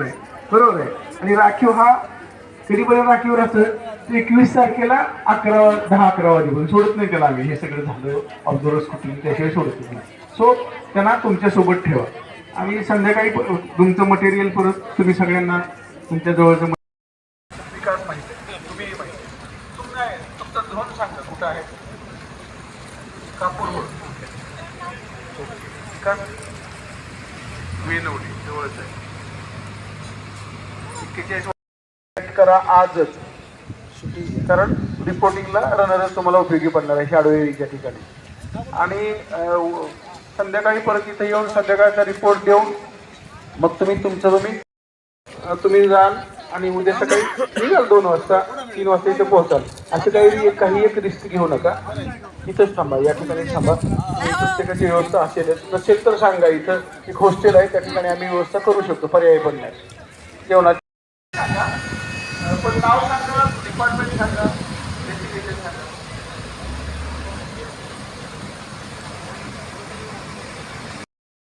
नाही. बरोबर आहे. आणि राखीव हा कधीपर्यंत राखीवर राहतं एकवीस तारखेला अकरा दहा अकरा वाजेपर्यंत सोडत नाही त्याला आम्ही. हे सगळं झालं ऑब्झर्वर स्कुटिंग त्याशिवाय सोडत नाही. सो त्यांना तुमच्यासोबत ठेवा. आणि संध्याकाळी तुमचं मटेरियल परत तुम्ही सगळ्यांना तुमच्या जवळचं विकास माहिती. आहे माहिती. तुम्ही तुमचं झोन सांगा कुठं आहे? कापूर विकास. वेलवडी जवळच आहे. एक्केचाळीस करा आजच. कारण रिपोर्टिंगला रनरच तुम्हाला उपयोगी पडणार आहे शाडो एरियाच्या ठिकाणी. आणि संध्याकाळी परत इथं येऊन संध्याकाळचा रिपोर्ट देऊन मग तुम्ही तुमचं तुम्ही तुम्ही जाल आणि उद्या सकाळी निघाल दोन वाजता तीन वाजता इथे पोहोचाल. असं काही काही एक रिस्क घेऊ नका. इथंच थांबा या ठिकाणी थांबा. आणि प्रत्येकाची व्यवस्था असेलच नसेल तर सांगा इथं एक हॉस्टेल आहे त्या ठिकाणी आम्ही व्यवस्था करू शकतो पर्याय पण नाही. जेवणाची सांगा. पण नाव सांगा डिपार्टमेंट सांगा